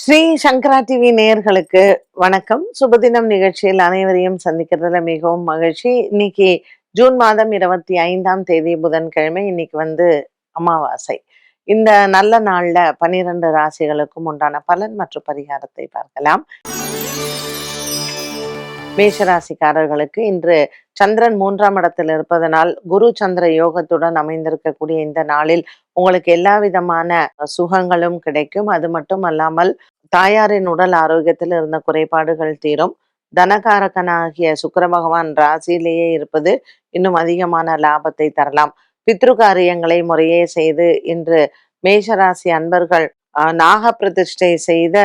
ஸ்ரீ சங்கரா TV நேயர்களுக்கு வணக்கம். சுபதினம் நிகழ்ச்சியில் அனைவரையும் சந்திக்கிறதுல மிகவும் மகிழ்ச்சி. இன்னைக்கு ஜூன் மாதம் இருபத்தி ஐந்தாம் தேதி புதன்கிழமை. இன்னைக்கு வந்து அமாவாசை. இந்த நல்ல நாள்ல பனிரெண்டு ராசிகளுக்கும் உண்டான பலன் மற்றும் பரிகாரத்தை பார்க்கலாம். மேஷராசிக்காரர்களுக்கு இன்று சந்திரன் மூன்றாம் இடத்தில் இருப்பதனால் குரு சந்திர யோகத்துடன் அமைந்திருக்கக்கூடிய இந்த நாளில் உங்களுக்கு எல்லா விதமான சுகங்களும் கிடைக்கும். அது மட்டும் அல்லாமல் தாயாரின் உடல் ஆரோக்கியத்தில் இருந்த குறைபாடுகள் தீரும். தனகாரகனாகிய சுக்கர பகவான் ராசியிலேயே இருப்பது இன்னும் அதிகமான லாபத்தை தரலாம். பித்ரு காரியங்களை முறையே செய்து இன்று மேஷராசி அன்பர்கள் நாக பிரதிஷ்டை செய்த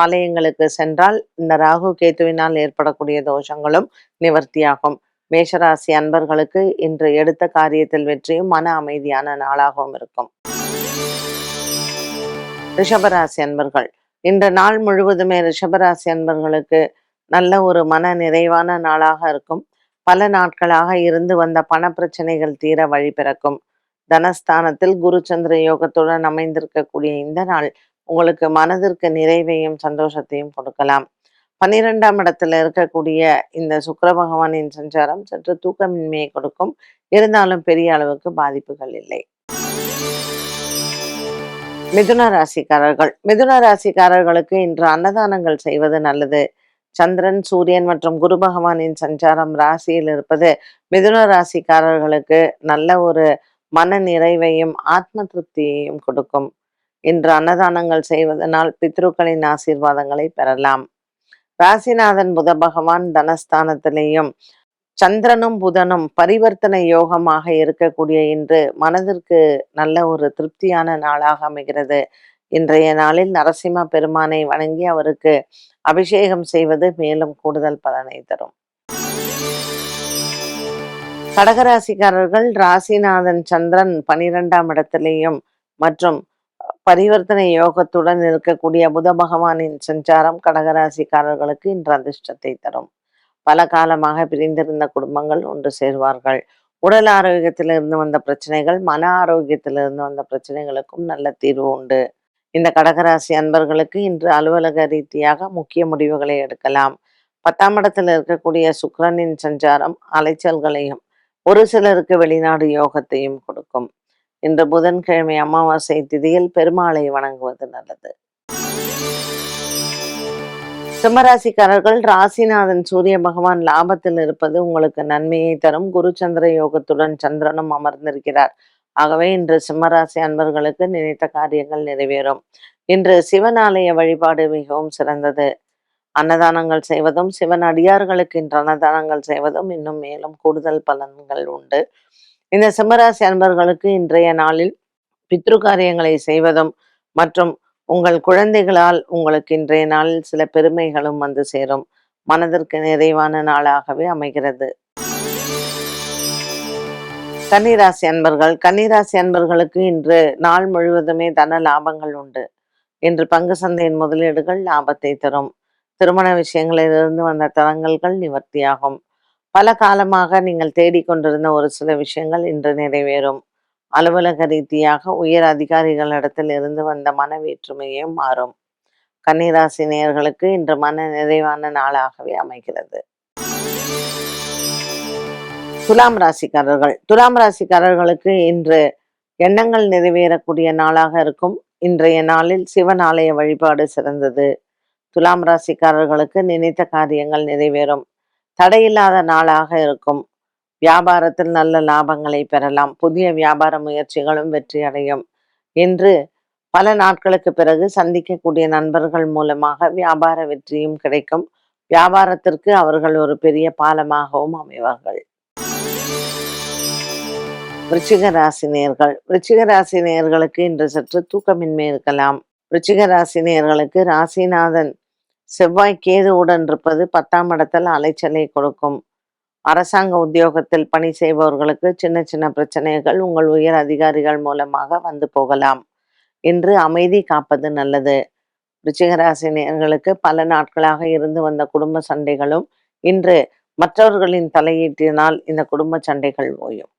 ஆலயங்களுக்கு சென்றால் இந்த ராகு கேத்துவினால் ஏற்படக்கூடிய தோஷங்களும் நிவர்த்தியாகும். மேஷராசி அன்பர்களுக்கு இன்று எடுத்த காரியத்தில் வெற்றியும் மன அமைதியான நாளாகவும் இருக்கும். ரிஷபராசி அன்பர்கள் இந்த நாள் முழுவதுமே ரிஷபராசி அன்பர்களுக்கு நல்ல ஒரு மன நிறைவான நாளாக இருக்கும். பல நாட்களாக இருந்து வந்த பண பிரச்சனைகள் தீர வழி பிறக்கும். தனஸ்தானத்தில் குரு சந்திர யோகத்துடன் அமைந்திருக்கக்கூடிய இந்த நாள் உங்களுக்கு மனதிற்கு நிறைவையும் சந்தோஷத்தையும் கொடுக்கலாம். பன்னிரெண்டாம் இடத்துல இருக்கக்கூடிய இந்த சுக்கர பகவானின் சஞ்சாரம் சற்று தூக்கமின்மையை கொடுக்கும். இருந்தாலும் பெரிய அளவுக்கு பாதிப்புகள் இல்லை. மிதுன ராசிக்காரர்கள். மிதுன ராசிக்காரர்களுக்கு இன்று அன்னதானங்கள் செய்வது நல்லது. சந்திரன் சூரியன் மற்றும் குரு பகவானின் சஞ்சாரம் ராசியில் இருப்பது மிதுன ராசிக்காரர்களுக்கு நல்ல ஒரு மன நிறைவையும் ஆத்ம திருப்தியையும் கொடுக்கும். இன்று அன்னதானங்கள் செய்வதனால் பித்ருக்களின் ஆசீர்வாதங்களை பெறலாம். ராசிநாதன் புத பகவான் தனஸ்தானத்திலையும் சந்திரனும் புதனும் பரிவர்த்தனை யோகமாக இருக்கக்கூடிய இன்று மனதிற்கு நல்ல ஒரு திருப்தியான நாளாக அமைகிறது. இன்றைய நாளில் நரசிம்ம பெருமானை வணங்கி அவருக்கு அபிஷேகம் செய்வது மேலும் கூடுதல் பலனை தரும். கடகராசிக்காரர்கள் ராசிநாதன் சந்திரன் பனிரெண்டாம் இடத்திலேயும் மற்றும் பரிவர்த்தனை யோகத்துடன் இருக்கக்கூடிய புத பகவானின் சஞ்சாரம் கடகராசிக்காரர்களுக்கு இன்று அதிர்ஷ்டத்தை தரும். பல காலமாக பிரிந்திருந்த குடும்பங்கள் ஒன்று சேர்வார்கள். உடல் ஆரோக்கியத்திலிருந்து வந்த பிரச்சனைகள் மன ஆரோக்கியத்திலிருந்து வந்த பிரச்சனைகளுக்கும் நல்ல தீர்வு உண்டு. இந்த கடகராசி அன்பர்களுக்கு இன்று அலுவலக ரீதியாக முக்கிய முடிவுகளை எடுக்கலாம். பத்தாம் இடத்தில் இருக்கக்கூடிய சுக்கரனின் சஞ்சாரம் அலைச்சல்களையும் ஒரு சிலருக்கு வெளிநாடு யோகத்தையும் கொடுக்கும். இன்று புதன்கிழமை அமாவாசை திதியில் பெருமாளை வணங்குவது நல்லது. சிம்மராசிக்காரர்கள் ராசிநாதன் சூரிய பகவான் லாபத்தில் இருப்பது உங்களுக்கு நன்மையை தரும். குரு சந்திர யோகத்துடன் சந்திரனும் அமர்ந்திருக்கிறார். ஆகவே இன்று சிம்மராசி அன்பர்களுக்கு நினைத்த காரியங்கள் நிறைவேறும். இன்று சிவன் ஆலய வழிபாடு மிகவும் சிறந்தது. அன்னதானங்கள் செய்வதும் சிவன் அடியார்களுக்கு இன்று அன்னதானங்கள் செய்வதும் இன்னும் மேலும் கூடுதல் பலன்கள் உண்டு. இந்த சிம்மராசி அன்பர்களுக்கு இன்றைய நாளில் பித்ரு காரியங்களை செய்வதும் மற்றும் உங்கள் குழந்தைகளால் உங்களுக்கு இன்றைய நாளில் சில பெருமைகளும் வந்து சேரும். மனதிற்கு நிறைவான நாளாகவே அமைகிறது. கன்னிராசி அன்பர்கள் கன்னிராசி அன்பர்களுக்கு இன்று நாள் முழுவதுமே தன லாபங்கள் உண்டு. இன்று பங்கு சந்தையின் முதலீடுகள் லாபத்தை தரும். திருமண விஷயங்களிலிருந்து வந்த தரங்கல்கள் நிவர்த்தியாகும். பல காலமாக நீங்கள் தேடிக்கொண்டிருந்த ஒரு சில விஷயங்கள் இன்று நிறைவேறும். அலுவலக ரீதியாக உயர் அதிகாரிகளிடத்தில் இருந்து வந்த மன வேற்றுமையும் மாறும். கன்னிராசி நேயர்களுக்கு இன்று மன நிறைவான நாளாகவே அமைகிறது. துலாம் ராசிக்காரர்கள். துலாம் ராசிக்காரர்களுக்கு இன்று எண்ணங்கள் நிறைவேறக்கூடிய நாளாக இருக்கும். இன்றைய நாளில் சிவன் ஆலய வழிபாடு சிறந்தது. துலாம் ராசிக்காரர்களுக்கு நினைத்த காரியங்கள் நிறைவேறும். தடையில்லாத நாளாக இருக்கும். வியாபாரத்தில் நல்ல லாபங்களை பெறலாம். புதிய வியாபார முயற்சிகளும் வெற்றி அடையும் என்று பல நாட்களுக்கு பிறகு சந்திக்கக்கூடிய நண்பர்கள் மூலமாக வியாபார வெற்றியும் கிடைக்கும். வியாபாரத்திற்கு அவர்கள் ஒரு பெரிய பாலமாகவும் அமைவார்கள். விருச்சிக ராசி நேர்கள். விருச்சிக ராசி நேர்களுக்கு இன்று சற்று தூக்கமின்மை இருக்கலாம். விருச்சிக ராசி நேர்களுக்கு ராசிநாதன் செவ்வாய் கேதுவுடன் இருப்பது பத்தாம் இடத்தில் அலைச்சலை கொடுக்கும். அரசாங்க உத்தியோகத்தில் பணி செய்பவர்களுக்கு சின்ன சின்ன பிரச்சனைகள் உங்கள் உயர் அதிகாரிகள் மூலமாக வந்து போகலாம். இன்று அமைதி காப்பது நல்லது. ரிச்சிகராசினியர்களுக்கு பல நாட்களாக இருந்து வந்த குடும்ப சண்டைகளும் இன்று மற்றவர்களின் தலையீட்டினால் இந்த குடும்ப சண்டைகள் ஓயும்.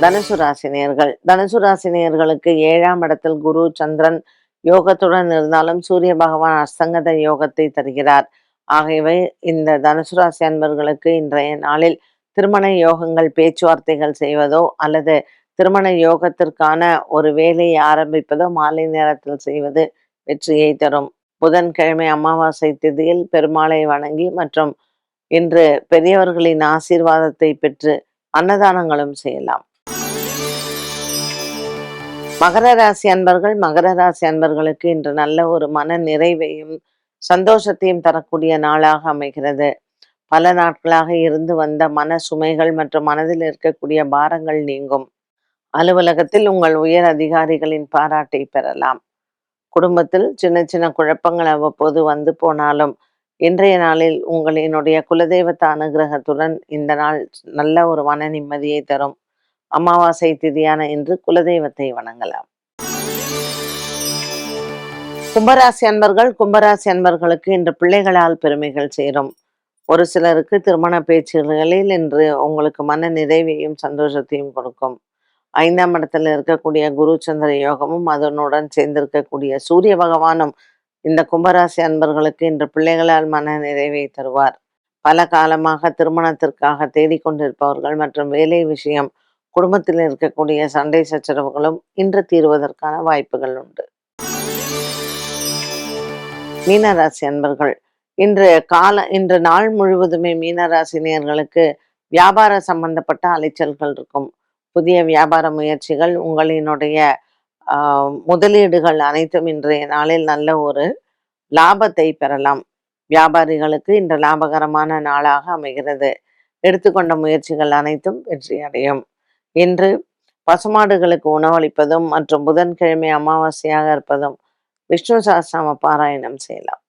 தனுசு ராசினியர்கள் தனுசு ராசினியர்களுக்கு ஏழாம் இடத்தில் குரு சந்திரன் யோகத்துடன் இருந்தாலும் சூரிய பகவான் அஸ்தங்கத யோகத்தை தருகிறார். ஆகியவை இந்த தனுசு ராசி அன்பர்களுக்கு இன்றைய நாளில் திருமண யோகங்கள் பேச்சுவார்த்தைகள் செய்வதோ அல்லது திருமண யோகத்திற்கான ஒரு வேலையை ஆரம்பிப்பதோ மாலை நேரத்தில் செய்வது வெற்றியை தரும். புதன்கிழமை அமாவாசை திதியில் பெருமாளை வணங்கி மற்றும் இன்று பெரியவர்களின் ஆசீர்வாதத்தை பெற்று அன்னதானங்களும் செய்யலாம். மகர ராசி அன்பர்கள் மகர ராசி அன்பர்களுக்கு இன்று நல்ல ஒரு மன நிறைவையும் சந்தோஷத்தையும் தரக்கூடிய நாளாக அமைகிறது. பல நாட்களாக இருந்து வந்த மன சுமைகள் மற்றும் மனதில் இருக்கக்கூடிய பாரங்கள் நீங்கும். அலுவலகத்தில் உங்கள் உயர் அதிகாரிகளின் பாராட்டை பெறலாம். குடும்பத்தில் சின்ன சின்ன குழப்பங்கள் அவ்வப்போது வந்து போனாலும் இன்றைய நாளில் உங்களினுடைய குலதெய்வத்த அனுகிரகத்துடன் இந்த நாள் நல்ல ஒரு மன நிம்மதியை தரும். அமாவாசை திதியான இன்று குலதெய்வத்தை வணங்கலாம். கும்பராசி அன்பர்கள் கும்பராசி அன்பர்களுக்கு இன்று பிள்ளைகளால் பெருமைகள் சேரும். ஒரு சிலருக்கு திருமண பேச்சுகளில் இன்று உங்களுக்கு மன நிறைவையும் சந்தோஷத்தையும் கொடுக்கும். ஐந்தாம் இடத்துல இருக்கக்கூடிய குரு சந்திர யோகமும் அதனுடன் சேர்ந்திருக்கக்கூடிய சூரிய பகவானும் இந்த கும்பராசி அன்பர்களுக்கு இன்று பிள்ளைகளால் மன நிறைவை தருவார். பல காலமாக திருமணத்திற்காக தேடிக்கொண்டிருப்பவர்கள் மற்றும் வேலை விஷயம் குடும்பத்தில் இருக்கக்கூடிய சண்டை சச்சரவுகளும் இன்று தீர்வதற்கான வாய்ப்புகள் உண்டு. மீனராசி அன்பர்கள் இன்று கால இன்று நாள் முழுவதுமே மீனராசினியர்களுக்கு வியாபார சம்பந்தப்பட்ட அலைச்சல்கள் இருக்கும். புதிய வியாபார முயற்சிகள் உங்களினுடைய முதலீடுகள் அனைத்தும் இன்றைய நாளில் நல்ல ஒரு லாபத்தை பெறலாம். வியாபாரிகளுக்கு இன்று லாபகரமான நாளாக அமைகிறது. எடுத்துக்கொண்ட முயற்சிகள் அனைத்தும் வெற்றி அடையும் இன்று பசுமாடுகளுக்கு உணவளிப்பதும் மற்றும் புதன்கிழமை அமாவாசையாக இருப்பதும் விஷ்ணு சாஸ்திராம பாராயணம் செய்யலாம்.